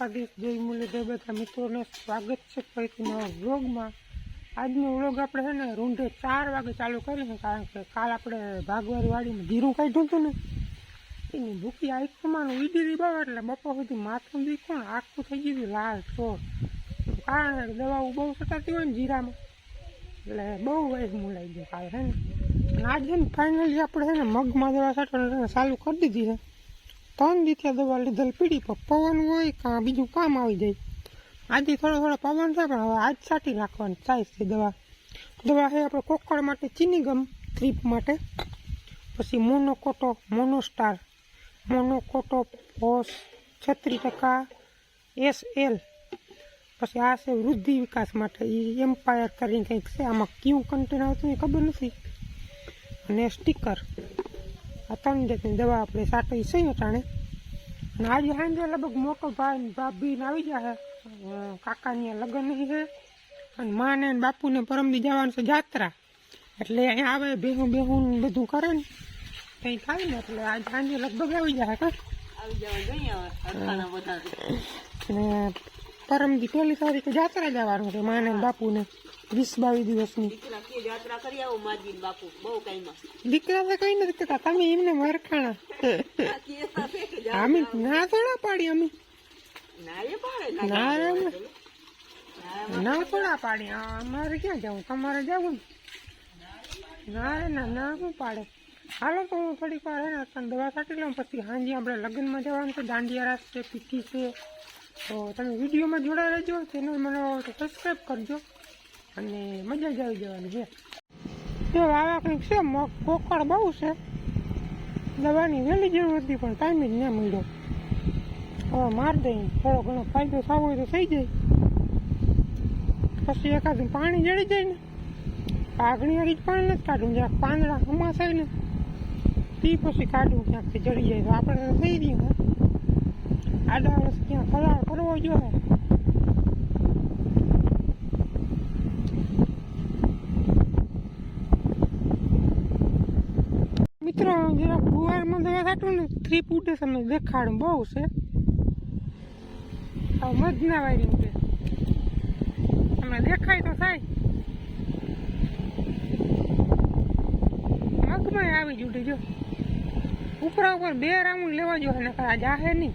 દ્વારકાધીશ જય મુરલીધર બધા મિત્રોને સ્વાગત છે ફરીથી નવા વ્લોગમાં. આજનો વ્લોગ આપણે છે ને રૂંઢે ચાર વાગે ચાલુ કરીને કારણ કે કાલ આપણે ભાગવારી વાડીમાં ધીરું કાઢ્યું હતું ને એની ભૂખી આંખમાં ઉડી બહુ એટલે બપોર સુધી માથું દીખું ને આખું થઈ ગયું લાલ ચોર. કારણ કે દવાઓ બહુ સતાતી હોય ને જીરામાં. એટલે બહુ વાઈફ મુલાઈ ગયો કાલે છે ને? આજે ફાઇનલી આપણે છે ને મગમાં દવા છાંટવાનું ચાલુ કરી દીધી છે. ત્રણ રીતે દવા લીધેલ, પીડી પર પવન હોય કાં બીજું કામ આવી જાય. આજે થોડો થોડો પવન છે પણ હવે આજ સાટી નાખવાની થાય છે દવા. દવા છે આપણે કોકળ માટે ચીની ગમ ક્રીપ માટે. પછી મોનોકોટો, મોનોસ્ટાર. મોનોકોટો પોસ છત્રીસ ટકા, એસ એલ. પછી આ છે વૃદ્ધિ વિકાસ માટે. એ એમ્પાયર કરીને કંઈક છે. આમાં કયું કન્ટેન આવતું એ ખબર નથી. અને સ્ટીકર. આ ત્રણ જાતની દવા આપણે સાટી છે અટાણે? અને આજે સાંજે લગભગ મોટો ભાઈ ને ભાભી ને આવી જાય કાકાની લગ્ન છે. અને માને ને બાપુને પરમદી જવાનું છે જાત્રા. એટલે અહીંયા આવે બેહું બેહું ને બધું કરે ને. કંઈ થાય ને એટલે આજે સાંજે લગભગ આવી જાય કા? અને પરમદી પહેલી તારીખે જાત્રા જવાનું છે માને ને બાપુને વીસ બાવીસ દિવસની. દીકરા તો કઈ નથી કરતા તમે એમને મરખાણા. અમે ના થોડા પાડી અમે. ના ના રે ના થોડા પાડી અમારે ક્યાં જવું? તમારે જવું ને? ના રે ના ના શું પાડે. હાલો તો હું થોડીક વાર દવા કાઢી લઉં પછી હાંજી આપણે લગ્નમાં જવાનું છે દાંડિયા રાસ છે પીઠી છે. તો તમે વિડીયોમાં જોડાઈ રહેજો ચેનલ મને સબસ્ક્રાઈબ કરજો અને મજા જ આવી જવાની છે. જો આવા કંઈક છે કોકર બહુ છે. દવાની વહેલી જરૂર હતી, પણ ટાઈમ જ ના મળ્યો. હવે માર દઈ થોડો ઘણો ફાયદો થવો હોય તો થઈ જાય. પછી એકાદ પાણી જડી જાય ને પાઘણી વાળી જ પાણી નથી કાઢવું જ્યાં પાંદડા હમા ને તે પછી કાઢવું ક્યાંકથી જડી જાય તો આપણે થઈ વર્ષ ક્યાં ફરાળ કરવો જોઈએ મિત્રો જરા ગુવારમાં દવા કાઢું ને થ્રી ફૂટે તમને દેખાડું બહુ છે મધના વાયરિંગ છે તમને દેખાય તો થાય મગમાં આવી જુટી જો. ઉપરા ઉપર બે રાઉન્ડ લેવા જોઈએ ને આ જાહે નહીં.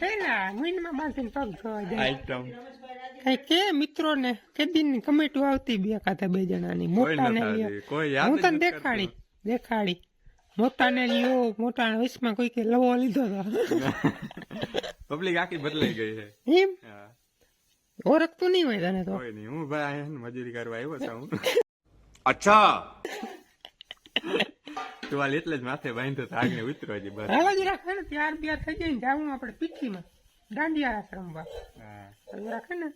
પેલા મહિનામાં બાંધીને પગ ધોવા જાય. કઈ કે મિત્રો ને કે દિનની કમેટો આવતી બે કાતા બે જણાની. મોટા ને હું તને દેખાડી દેખાડી. મોટા ને લ્યો મોટા ને વિશમાં કોઈ કે લવો લીધો તો. પબ્લિક આખી બદલાઈ ગઈ છે. એમ? ઓળખતું નહીં હોય તને તો. કોઈ નહીં. હું ભાઈ મજૂરી કરવા આવ્યો છું. અચ્છા. ટુવાલ એટલે જ માથે બાંધો તો આગળ ઉતરો જે બસ. હવે જ રાખે ને ત્યાર બ્યાર થઈ જાય ને જાવું આપણે પીઠીમાં. દાંડિયા હા. હવે રાખે ને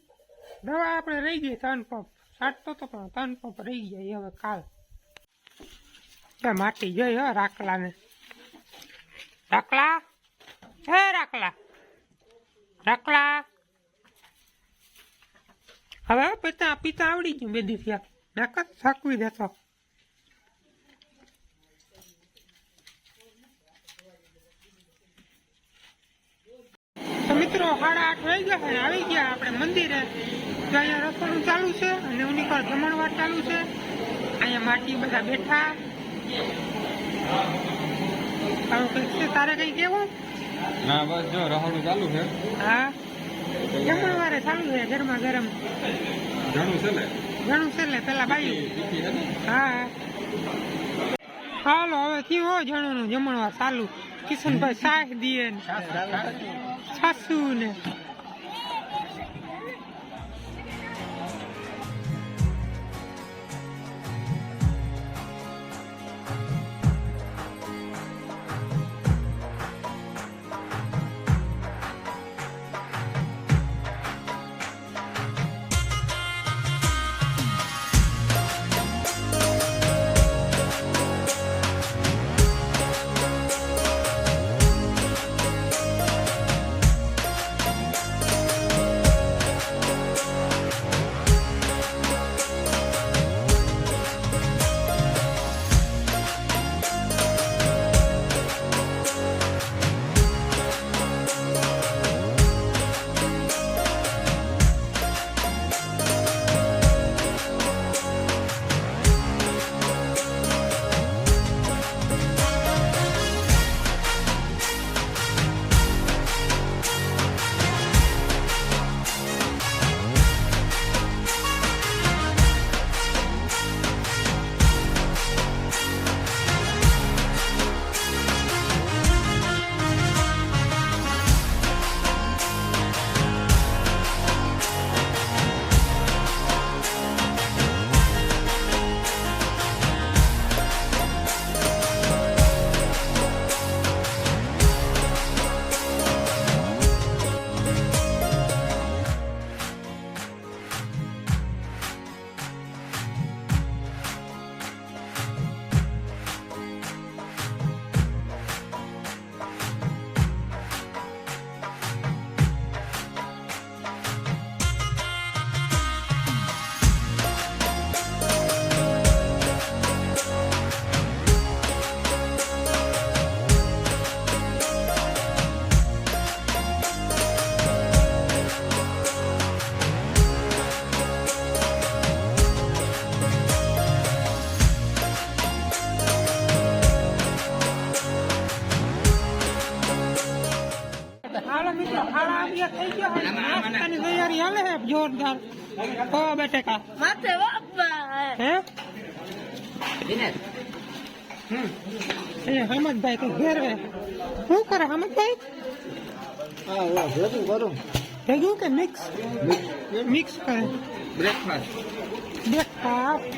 દવા આપણે રહી ગઈ ત્રણ પંપ. સાટતો તો પણ ત્રણ પંપ રહી જાય હવે કાલ. માટી જોઈ હો રાખલાને. રાખલા? હે રાખલા. રાખલા. હવે પિતા પિતા આવડી ગયું બે દિવસ નાકત થાકવી દેતો મિત્રો સાડા આઠ વાગી ગયા અને આવી ગયા આપણે મંદિરે. તો અહીંયા રસોડું ચાલુ છે અને પર જમણવાર ચાલુ છે. અહીંયા માટી બધા બેઠા. આવું કંઈક છે? તારે કંઈ કેવું ના બસ જો રહોડું ચાલુ છે. હા. જમણવારે ચાલુ છે ગરમા ગરમ. ઘણું છે ને? ઘણું છે એટલે પેલા બાયું. હા. હાલો હવે થયું જણોનું જમણવાર. ચાલુ કિશનભાઈ શાહ દીએ સાસુ ને સાસુ ને તૈયાર થઈ ગયો છે. નાસ્તાની તૈયારી હાલે છે જોરદાર પૌવા બટેકા માથે બાપા હે એ હમદભાઈ કે ઘેર હે શું કરે હમદભાઈ ભેગું કે મિક્સ મિક્સ કરે બ્રેકફાસ્ટ બ્રેકફાસ્ટ